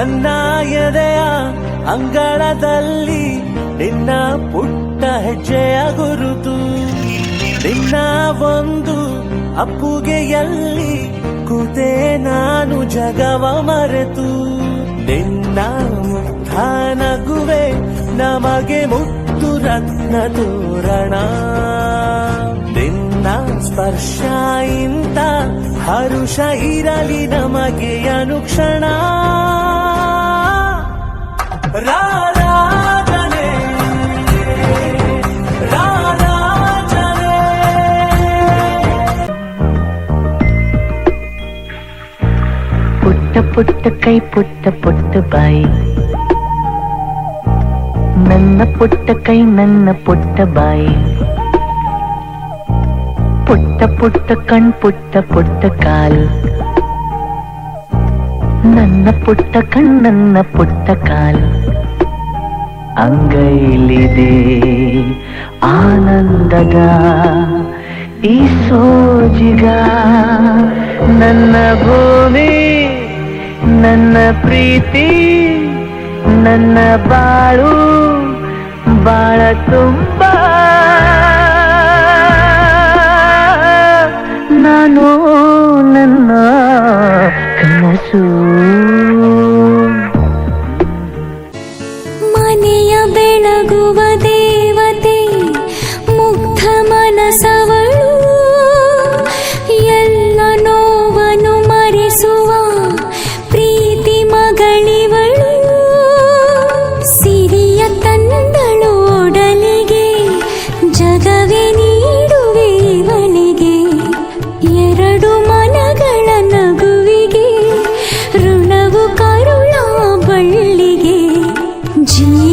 ನನ್ನ ಎದೆಯ ಅಂಗಳದಲ್ಲಿ ನಿನ್ನ ಪುಟ್ಟ ಹೆಜ್ಜೆಯ ಗುರುತು. ನಿನ್ನ ಒಂದು ಅಪ್ಪುಗೆಯಲ್ಲಿ ಕೂತೆ ನಾನು ಜಗವ ಮರೆತು. ನಿನ್ನ ಮುಗ್ಧ ನಗುವೆ ನಮಗೆ ಮುತ್ತು ರತ್ನ ತೋರಣ. ನಿನ್ನ ಸ್ಪರ್ಶ ಇಂತ ಹರುಷ ಇರಲಿ ನಮಗೆ ಅನುಕ್ಷಣ. ರಾರಾಧನೆ ರಾರಾಧನೆ ಪುಟ್ಟ ಪುಟ್ಟ ಕೈ ಪುಟ್ಟ ಪುಟ್ಟ ಬಾಯಿ ನನ್ನ ಪುಟ್ಟ ಕೈ ನನ್ನ ಪುಟ್ಟ ಬಾಯಿ ಪುಟ್ಟ ಪುಟ್ಟ ಕಣ್ ಪುಟ್ಟ ಪುಟ್ಟ ಕಾಲ್ ನನ್ನ ಪುಟ್ಟ ಕಣ್ ನನ್ನ ಪುಟ್ಟ ಕಾಲ್ ಅಂಗೈಲಿದೆ ಆನಂದದ ಈ ಸೋಜಿಗ ನನ್ನ ಭೂಮಿ ನನ್ನ ಪ್ರೀತಿ ನನ್ನ ಬಾಳು ಬಾಳ ತುಂಬ ನಾನು ನನ್ನ ಕನಸು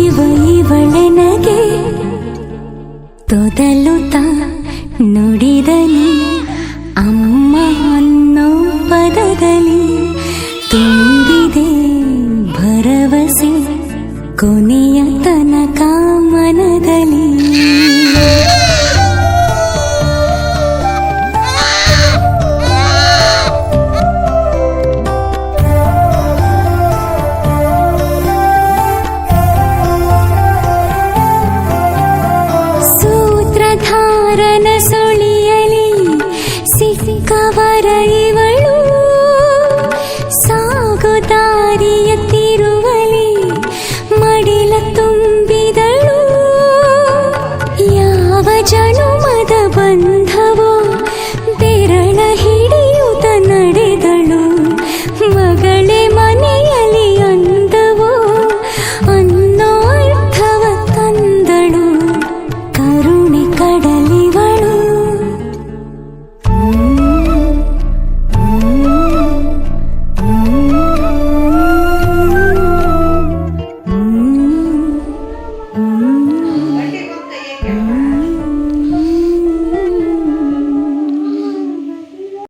ಜೀವ ಇವಳೆನಗೆ ತೊದಲುತ ನುಡಿದಲಿ ಅಮ್ಮ ಅನ್ನೋ ಪದದಲ್ಲಿ ತುಂಬಿದೆ ಭರವಸೆ ಕೊನೆಯ ತನಕ. 的温。